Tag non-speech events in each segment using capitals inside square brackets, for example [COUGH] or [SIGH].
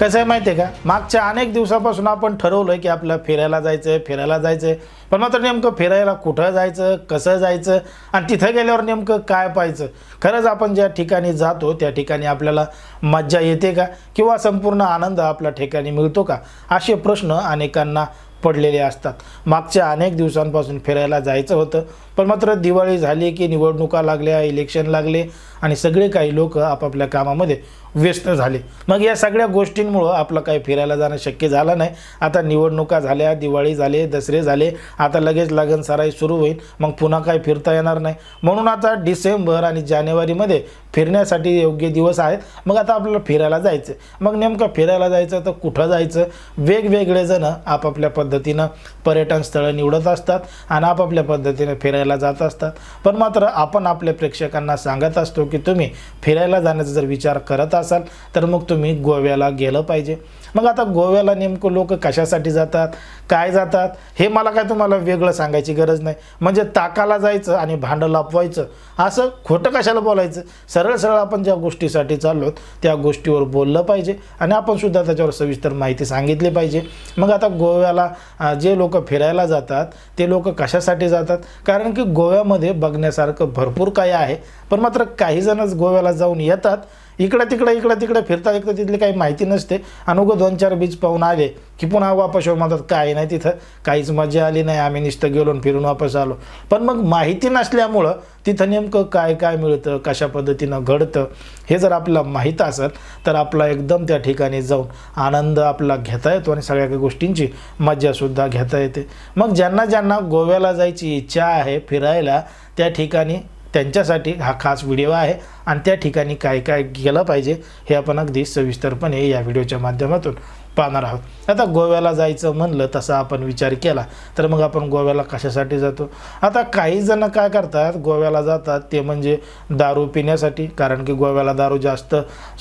कसं आहे माहिती आहे का? मागच्या अनेक दिवसापासून आपण ठरवलं की आपलं फिरायला जायचं आहे फिरायला जायचं आहे पण मात्र नेमकं फिरायला कुठं जायचं कसं जायचं आणि तिथं गेल्यावर नेमकं काय पाहायचं? खरंच आपण ज्या ठिकाणी जातो त्या ठिकाणी आपल्याला मज्जा येते का? किंवा संपूर्ण आनंद आपल्या ठिकाणी मिळतो का? असे प्रश्न अनेकांना पडलेले असतात. मागच्या अनेक दिवसांपासून फिरायला जायचं होतं. पण मात्र दिवाळी झाली की निवडणुका लागल्या इलेक्शन लागले आणि सगळे काही लोक आपापल्या कामामध्ये व्यस्त झाले. मग या सगळ्या गोष्टींमुळं आपलं काही फिरायला जाणं शक्य झालं नाही. आता निवडणुका झाल्या दिवाळी झाले दसरे झाले. आता लगेच लगन सराई सुरू होईल. मग पुन्हा काही फिरता येणार नाही. म्हणून आता डिसेंबर आणि जानेवारीमध्ये फिरण्यासाठी योग्य दिवस आहेत. मग आता आपल्याला फिरायला जायचं मग नेमकं फिरायला जायचं तर कुठं जायचं? वेगवेगळे जण आपापल्या पद्धतीनं पर्यटन स्थळं निवडत असतात आणि आपापल्या पद्धतीने फिरायला जात असतात. पण मात्र आपण आपल्या प्रेक्षकांना सांगत असतो की तुम्ही फिरायला जाण्याचा जर विचार करत असाल असाल तर मग तुम्ही गोव्याला गेलं पाहिजे. मग आता गोव्याला नेमकं लोक कशासाठी जातात काय जातात हे मला काय तुम्हाला वेगळं सांगायची गरज नाही. म्हणजे ताकाला जायचं आणि भांडं लापवायचं असं खोटं कशाला बोलायचं? सरळ सरळ आपण ज्या गोष्टीसाठी चाललो त्या गोष्टीवर बोललं पाहिजे आणि आपण सुद्धा त्याच्यावर सविस्तर माहिती सांगितली पाहिजे. मग आता गोव्याला जे लोक फिरायला जातात ते लोक कशासाठी जातात? कारण की गोव्यामध्ये बघण्यासारखं भरपूर काही आहे. पण मात्र काही जणच गोव्याला जाऊन येतात इकडं तिकडं इकडं तिकडं फिरता इकडं तिथली काही माहिती नसते. आणि दोन चार बीच पाहून आले की पुन्हा वापस येऊ म्हणतात काही नाही तिथं. काहीच मजा आली नाही. आम्ही नुसतं गेलो आणि फिरून वापस आलो. पण मग माहिती नसल्यामुळं तिथं नेमकं काय काय मिळतं? कशा पद्धतीनं घडतं? हे जर आपल्याला माहीत असेल तर आपला एकदम त्या ठिकाणी जाऊन आनंद आपला घेता येतो आणि सगळ्या काही गोष्टींची मज्जासुद्धा घेता येते. मग ज्यांना ज्यांना गोव्याला जायची इच्छा आहे फिरायला त्या ठिकाणी त्यांच्यासाठी हा खास व्हिडिओ आहे. आणि त्या ठिकाणी काय काय केलं पाहिजे हे आपण अगदी सविस्तरपणे या व्हिडिओच्या माध्यमातून पाहणार आहोत. आता गोव्याला जायचं म्हणलं तसा आपण विचार केला तर मग आपण गोव्याला कशासाठी जातो? आता काही जण काय करतात गोव्याला जातात ते म्हणजे दारू पिण्यासाठी कारण की गोव्याला दारू जास्त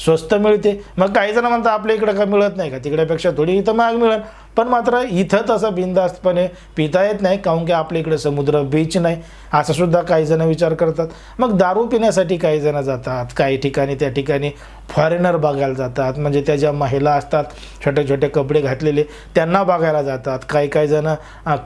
स्वस्त मिळते. मग काही जण म्हणतात आपल्या इकडं का मिळत नाही का? तिकड्यापेक्षा थोडी इथं महाग मिळेल. पण मात्र इथं तसं बिनधास्तपणे पिता येत नाही काहून की आपल्या इकडे समुद्र बीच नाही असं सुद्धा काही जण विचार करतात. मग दारू पिण्यासाठी काही जण जातात काही ठिकाणी त्या ठिकाणी फॉरेनर बघायला जातात. म्हणजे त्या ज्या महिला असतात छोटे छोटे कपडे घातलेले त्यांना बघायला जातात. काही काही जण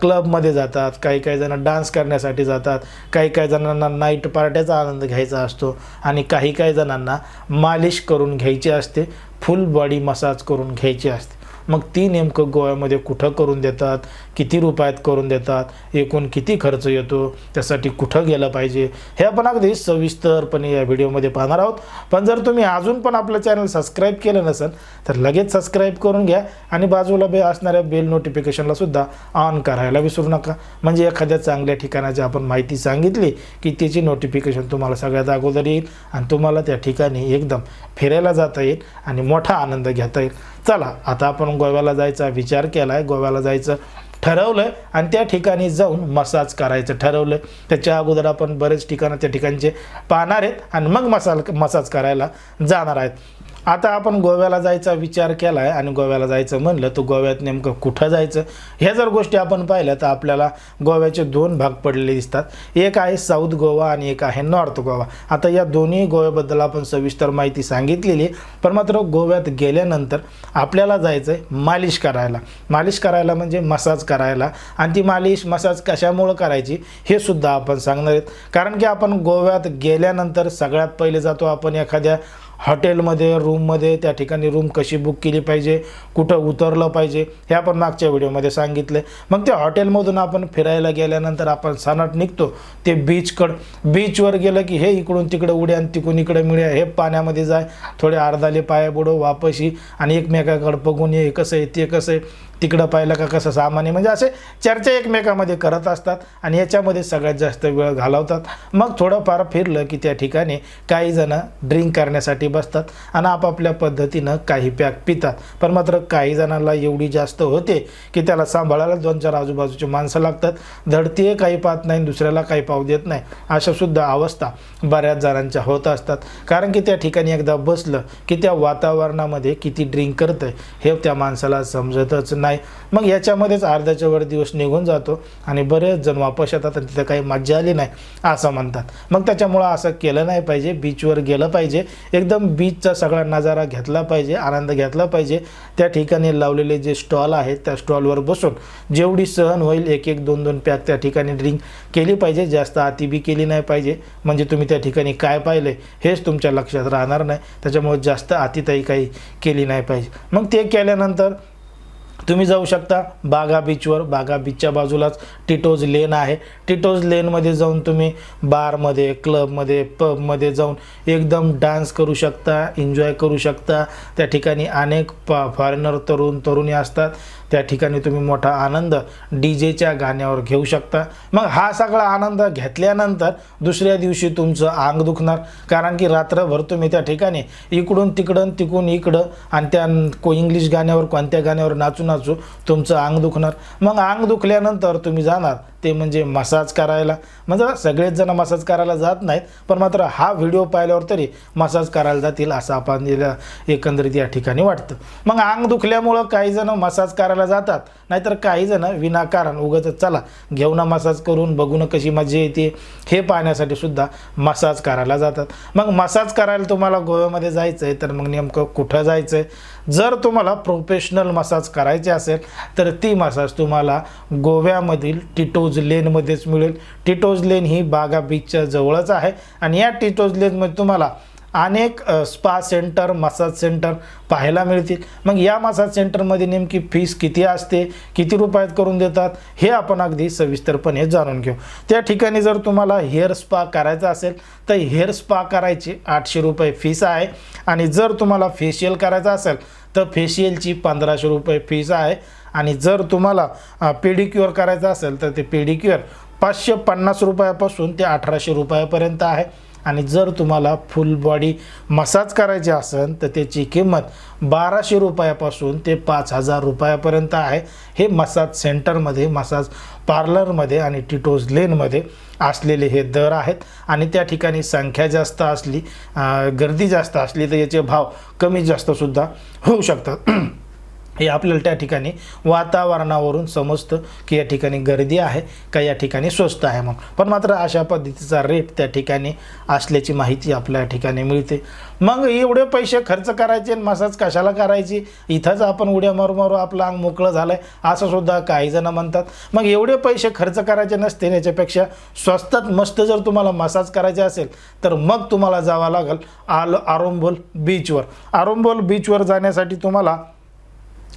क्लबमध्ये जातात काही काही जण डान्स करण्यासाठी जातात काही काही जणांना नाईट पार्ट्याचा आनंद घ्यायचा असतो आणि काही काही जणांना मालिश करून घ्यायची असते फुल बॉडी मसाज करून घ्यायची असते. मग ती नेमकं गोव्यामध्ये कुठं करून देतात? किती रुपयात करून देतात? एकूण किती खर्च येतो? त्यासाठी कुठं गेलं पाहिजे? हे आपण अगदी सविस्तरपणे या व्हिडिओमध्ये पाहणार आहोत. पण जर तुम्ही अजून पण आपलं चॅनल सबस्क्राईब केलं नसेल तर लगेच सबस्क्राईब करून घ्या आणि बाजूला बे असणाऱ्या बेल नोटिफिकेशनला सुद्धा ऑन करायला विसरू नका. म्हणजे एखाद्या चांगल्या ठिकाणाची आपण माहिती सांगितली की त्याची नोटिफिकेशन तुम्हाला सगळ्यात अगोदर येईल आणि तुम्हाला त्या ठिकाणी एकदम फिरायला जाता येईल आणि मोठा आनंद घेता येईल. चला आता आपण गोव्याला जायचा विचार केला आहे गोव्याला जायचं ठरवलं आणि त्या ठिकाणी जाऊन मसाज करायचं ठरवलं त्याच्या अगोदर आपण बरेच ठिकाणं त्या ठिकाणचे पाहणार आहेत आणि मग मसाल मसाज करायला जाणार आहेत. आता आपण गोव्याला जायचा विचार केला आहे आणि गोव्याला जायचं म्हणलं तर गोव्यात नेमकं कुठं जायचं? ह्या जर गोष्टी आपण पाहिल्या तर आपल्याला गोव्याचे दोन भाग पडलेले दिसतात. एक आहे साऊथ गोवा आणि एक आहे नॉर्थ गोवा. आता या दोन्ही गोव्याबद्दल आपण सविस्तर माहिती सांगितलेली पण मात्र गोव्यात गेल्यानंतर आपल्याला जायचं आहे मालिश करायला. मालिश करायला म्हणजे मसाज करायला. आणि ती मालिश मसाज कशामुळं करायची हे सुद्धा आपण सांगणार आहेत. कारण की आपण गोव्यात गेल्यानंतर सगळ्यात पहिले जातो आपण एखाद्या हॉटेलमध्ये रूममध्ये त्या ठिकाणी रूम कशी बुक केली पाहिजे कुठं उतरलं पाहिजे हे आपण मागच्या व्हिडिओमध्ये सांगितलं. मग त्या हॉटेलमधून आपण फिरायला गेल्यानंतर आपण सनाट निघतो ते बीचकडं बीचवर गेलं की हे इकडून तिकडं उड्या आणि तिकडून इकडे मिळ्या हे पाण्यामध्ये जाय थोडे अर्धाले पाया बुडो वापशी आणि एकमेकाकडं बघून ये कसं आहे ते कसं आहे. तिकडं पाहिलं का कसं सामान्य म्हणजे असे चर्चा एकमेकामध्ये करत असतात आणि याच्यामध्ये सगळ्यात जास्त वेळ घालवतात. मग थोडंफार फिरलं की त्या ठिकाणी काही जणं ड्रिंक करण्यासाठी बसतात आणि आपापल्या पद्धतीनं काही पॅक पितात. पण मात्र काही जणांना एवढी जास्त होते की त्याला सांभाळायला दोन चार आजूबाजूची माणसं लागतात. धडतीये काही पाहत नाही दुसऱ्याला काही पाहू देत नाही. अशासुद्धा अवस्था बऱ्याच जणांच्या होत असतात. कारण की त्या ठिकाणी एकदा बसलं की त्या वातावरणामध्ये किती ड्रिंक करतं हे त्या माणसाला समजतच नाही. नाही. मग याच्यामध्येच अर्ध्याच्या वर दिवस निघून जातो आणि बरेच जण वापस येतात आणि तिथं काही मज्जा आली नाही असं म्हणतात. मग त्याच्यामुळं असं केलं नाही पाहिजे बीचवर गेलं पाहिजे. एकदम बीचचा सगळा नजारा घेतला पाहिजे आनंद घेतला पाहिजे. त्या ठिकाणी लावलेले जे स्टॉल आहेत त्या स्टॉलवर बसून जेवढी सहन होईल एक एक दोन दोन पॅक त्या ठिकाणी ड्रिंक केली पाहिजे. जास्त अतिबी केली नाही पाहिजे. म्हणजे तुम्ही त्या ठिकाणी काय पाहिलं हेच तुमच्या लक्षात राहणार नाही. त्याच्यामुळे जास्त अतिताई काही केली नाही पाहिजे. मग ते केल्यानंतर तुम्ही जाऊ शकता. बागा बीचवर बागा बीचच्या बाजूलाच टिटोज लेन आहे. टिटोज लेनमध्ये जाऊन तुम्ही बारमध्ये क्लबमध्ये पबमध्ये जाऊन एकदम डान्स करू शकता एन्जॉय करू शकता. त्या ठिकाणी अनेक फॉरेनर तरुण तरुणी असतात. त्या ठिकाणी तुम्ही मोठा आनंद डी जेच्या गाण्यावर घेऊ शकता. मग हा सगळा आनंद घेतल्यानंतर दुसऱ्या दिवशी तुमचं अंग दुखणार. कारण की रात्रभर तुम्ही त्या ठिकाणी इकडून तिकडं तिकडून इकडं आणि त्या को इंग्लिश गाण्यावर कोणत्या गाण्यावर नाचू नाचू तुमचं अंग दुखणार. मग अंग दुखल्यानंतर तुम्ही जाणार ते म्हणजे मसाज करायला. म्हणजे सगळेच जण मसाज करायला जात नाहीत पण मात्र हा व्हिडिओ पाहिल्यावर तरी मसाज करायला जातील असं आपण एकंदरीत या ठिकाणी वाटतं. मग अंग दुखल्यामुळं काही जण मसाज करायला जातात नाहीतर काही जण विनाकारण उगत चला घेऊ ना मसाज करून बघू ना कशी मजा येते हे पाहण्यासाठी सुद्धा मसाज करायला जातात. मग मसाज करायला तुम्हाला गोव्यामध्ये जायचं आहे तर मग नेमकं कुठं जायचं आहे जर तुम्हाला प्रोफेशनल मसाज करायचे असेल तर ती मसाज तुम्हाला गोव्यामधील टिटोज लेनमध्येच मिळेल. टिटोज लेन ही बागा बीचच्या जवळच आहे. आणि या टिटोज लेनमध्ये तुम्हाला अनेक स्पा सेंटर मसाज सेंटर पाहायला मिळतील. मग या मसाज सेंटरमध्ये नेमकी फीस किती असते किती रुपयात करून देतात हे आपण अगदी सविस्तरपणे जाणून घेऊ. त्या ठिकाणी जर तुम्हाला हेअर स्पा करायचा असेल तर हेअर स्पा करायची आठशे रुपये फीस आहे. आणि जर तुम्हाला फेशियल करायचं असेल तर फेशियलची पंधराशे रुपये फीस आहे. आणि जर तुम्हाला पेडिक्युअर करायचं असेल तर ते पेडिक्युअर पाचशे पन्नास रुपयापासून ते अठराशे रुपयापर्यंत आहे. आणि जर तुम्हाला फुल बॉडी मसाज करायची असेल तर त्याची किंमत बाराशे रुपयापासून ते पाच हजार रुपयापर्यंत आहे. हे मसाज सेंटरमध्ये मसाज पार्लरमध्ये आणि टिटोज लेनमध्ये असलेले हे दर आहेत. आणि त्या ठिकाणी संख्या जास्त असली गर्दी जास्त असली तर याचे भाव कमी जास्तसुद्धा होऊ शकतात. हे आपल्याला त्या ठिकाणी वातावरणावरून समजतं की या ठिकाणी गर्दी आहे का या ठिकाणी स्वस्त आहे मग पण मात्र अशा पद्धतीचा रेट त्या ठिकाणी असल्याची माहिती आपल्या ठिकाणी मिळते. मग एवढे पैसे खर्च करायचे आणि मसाज कशाला करायची? इथंच आपण उड्या मारू मारू आपलं अंग मोकळं झालं आहे असं सुद्धा काही जणं म्हणतात. मग एवढे पैसे खर्च करायचे नसते याच्यापेक्षा स्वस्तात मस्त जर तुम्हाला मसाज करायचे असेल तर मग तुम्हाला जावं लागेल आल आरोंबोल बीचवर आरोंबोल बीचवर जाण्यासाठी तुम्हाला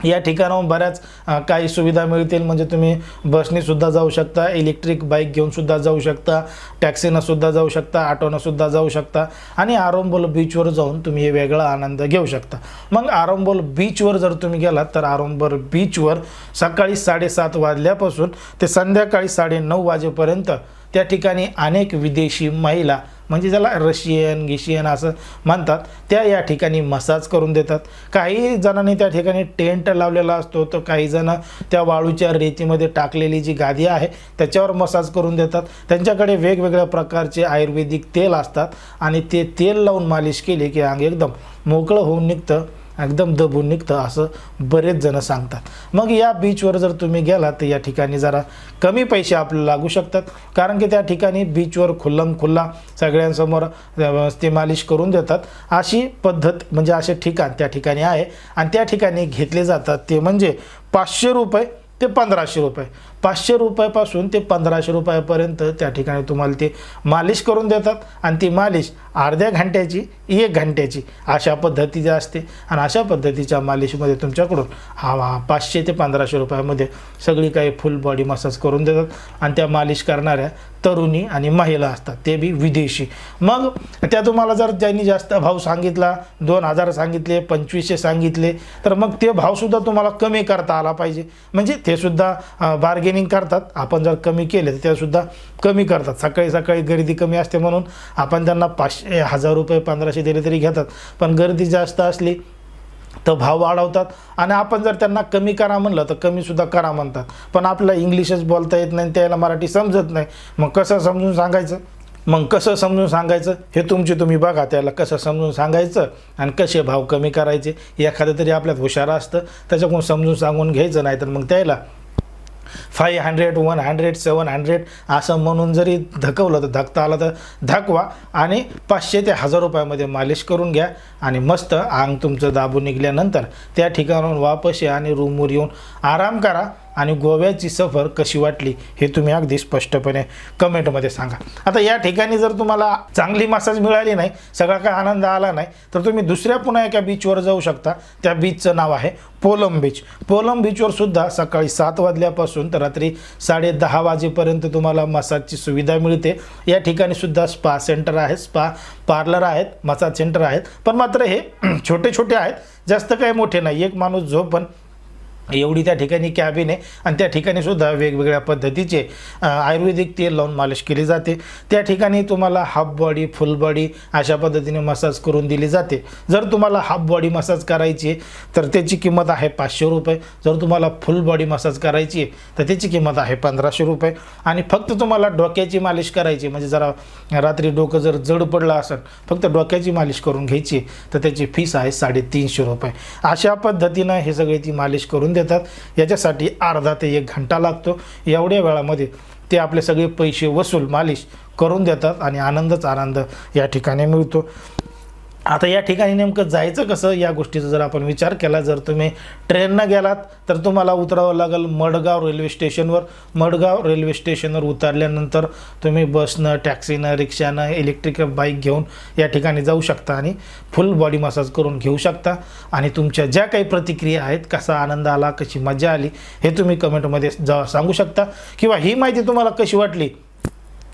या ठिकाणाहून बऱ्याच काही सुविधा मिळतील. म्हणजे तुम्ही बसनेसुद्धा जाऊ शकता इलेक्ट्रिक बाईक घेऊनसुद्धा जाऊ शकता टॅक्सीनंसुद्धा जाऊ शकता ऑटोनंसुद्धा जाऊ शकता आणि आरोंबोल बीचवर जाऊन तुम्ही हे वेगळा आनंद घेऊ शकता. मग आरोंबोल बीचवर जर तुम्ही गेलात तर आरोंबोल बीचवर सकाळी साडेसात वाजल्यापासून ते संध्याकाळी साडेनऊ वाजेपर्यंत त्या ठिकाणी अनेक विदेशी महिला म्हणजे ज्याला रशियन गिशियन असं म्हणतात त्या या ठिकाणी मसाज करून देतात. काही जणांनी त्या ठिकाणी टेंट लावलेला असतो तर काही जण त्या वाळूच्या रेतीमध्ये टाकलेली जी गादी आहे त्याच्यावर मसाज करून देतात. त्यांच्याकडे वेगवेगळ्या प्रकारचे आयुर्वेदिक तेल असतात आणि ते तेल लावून मालिश केली की अंग एकदम मोकळं होऊन निघतं. एकदम दबून निघतं असं बरेच जण सांगतात. मग या बीचवर जर तुम्ही गेलात तर या ठिकाणी जरा कमी पैसे आपल्याला लागू शकतात. कारण की त्या ठिकाणी बीचवर खुल्लम खुल्ला सगळ्यांसमोर ते मालिश करून देतात. अशी पद्धत म्हणजे असे ठिकाण त्या ठिकाणी आहे. आणि त्या ठिकाणी घेतले जातात ते म्हणजे पाचशे रुपये ते पंधराशे रुपये. पाचशे रुपयापासून ते पंधराशे रुपयापर्यंत त्या ठिकाणी तुम्हाला ते मालिश करून देतात. आणि ती मालिश अर्ध्या घंट्याची एक घंट्याची अशा पद्धतीची असते. आणि अशा पद्धतीच्या मालिशमध्ये तुमच्याकडून हा हा पाचशे ते पंधराशे रुपयामध्ये सगळी काही फुल बॉडी मसाज करून देतात. आणि त्या मालिश करणाऱ्या तरुणी आणि महिला असतात ते बी विदेशी. मग त्या तुम्हाला जर त्यांनी जास्त भाव सांगितला दोन हजार सांगितले पंचवीसशे सांगितले तर मग ते भावसुद्धा तुम्हाला कमी करता आला पाहिजे. म्हणजे ते सुद्धा बार्गेनिंग करतात आपण जर कमी केले तर त्यासुद्धा सुद्धा कमी करतात. सकाळी सकाळी गर्दी कमी असते म्हणून आपण त्यांना पाचशे हजार रुपये पंधराशे दिले तरी घेतात. पण गर्दी जास्त असली तर भाव वाढवतात. आणि आपण जर त्यांना कमी करा म्हणलं तर कमीसुद्धा करा म्हणतात. पण आपल्याला इंग्लिशच बोलता येत नाही आणि त्याला मराठी समजत नाही. मग कसं समजून सांगायचं? मग कसं समजून सांगायचं? हे तुमचे तुम्ही बघा त्याला कसं समजून सांगायचं आणि कसे भाव कमी करायचे? एखादं तरी आपल्यात हुशार असतं त्याच्याकडून समजून सांगून घ्यायचं नाही तर मग त्याला five hundred one hundred seven hundred असं म्हणून जरी धकवलं तर धकता आलं तर धकवा आणि पाचशे ते हजार रुपयामध्ये मालिश करून घ्या आणि मस्त अंग तुमचं दाबून निघाल्यानंतर त्या ठिकाणाहून वापस या आणि रूमवर येऊन आराम करा. आणि गोव्याची सफर कशी वाटली हे तुम्ही अगदी स्पष्टपणे कमेंटमध्ये सांगा. आता या ठिकाणी जर तुम्हाला चांगली मसाज मिळाली नाही सगळा काय आनंद आला नाही तर तुम्ही दुसऱ्या पुन्हा एका बीचवर जाऊ शकता. त्या बीचचं नाव आहे पोलम बीच पोलम बीचवर सुद्धा सकाळी सात वाजल्यापासून तर रात्री साडे दहा वाजेपर्यंत तुम्हाला मसाजची सुविधा मिळते. या ठिकाणी सुद्धा स्पा सेंटर आहे स्पा पार्लर आहेत मसाज सेंटर आहेत. पण मात्र हे [CLEARS THROAT] छोटे छोटे आहेत. जास्त काही मोठे नाही. एक माणूस झोपण एवढी त्या ठिकाणी कॅबिन आहे. आणि त्या ठिकाणी सुद्धा वेगवेगळ्या पद्धतीचे आयुर्वेदिक तेल लावून मालिश केली जाते. त्या ठिकाणी तुम्हाला हाफ बॉडी फुल बॉडी अशा पद्धतीने मसाज करून दिली जाते. जर तुम्हाला हाफ बॉडी मसाज करायची आहे तर त्याची किंमत आहे पाचशे रुपये. जर तुम्हाला फुल बॉडी मसाज करायची आहे तर त्याची किंमत आहे पंधराशे रुपये. आणि फक्त तुम्हाला डोक्याची मालिश करायची म्हणजे जरा रात्री डोकं जर जड पडलं असेल फक्त डोक्याची मालिश करून घ्यायची तर त्याची फीस आहे साडेतीनशे रुपये. अशा पद्धतीनं हे सगळे ती मालिश करून देतात. याच्यासाठी अर्धा ते एक घंटा लागतो. एवढ्या वेळामध्ये ते आपले सगळे पैसे वसूल मालिश करून देतात आणि आनंदच आनंद या ठिकाणी मिळतो. आता या ठिकाणी नेमकं जायचं कसं? या गोष्टीचा जर आपण विचार केला जर तुम्ही ट्रेननं गेलात तर तुम्हाला उतरावं लागेल मडगाव रेल्वे स्टेशनवर. मडगाव रेल्वे स्टेशनवर उतरल्यानंतर तुम्ही बसनं टॅक्सीनं रिक्षानं इलेक्ट्रिक बाईक घेऊन या ठिकाणी जाऊ शकता आणि फुल बॉडी मसाज करून घेऊ शकता. आणि तुमच्या ज्या काही प्रतिक्रिया आहेत कसा आनंद आला कशी मजा आली हे तुम्ही कमेंटमध्ये जा सांगू शकता. किंवा ही माहिती तुम्हाला कशी वाटली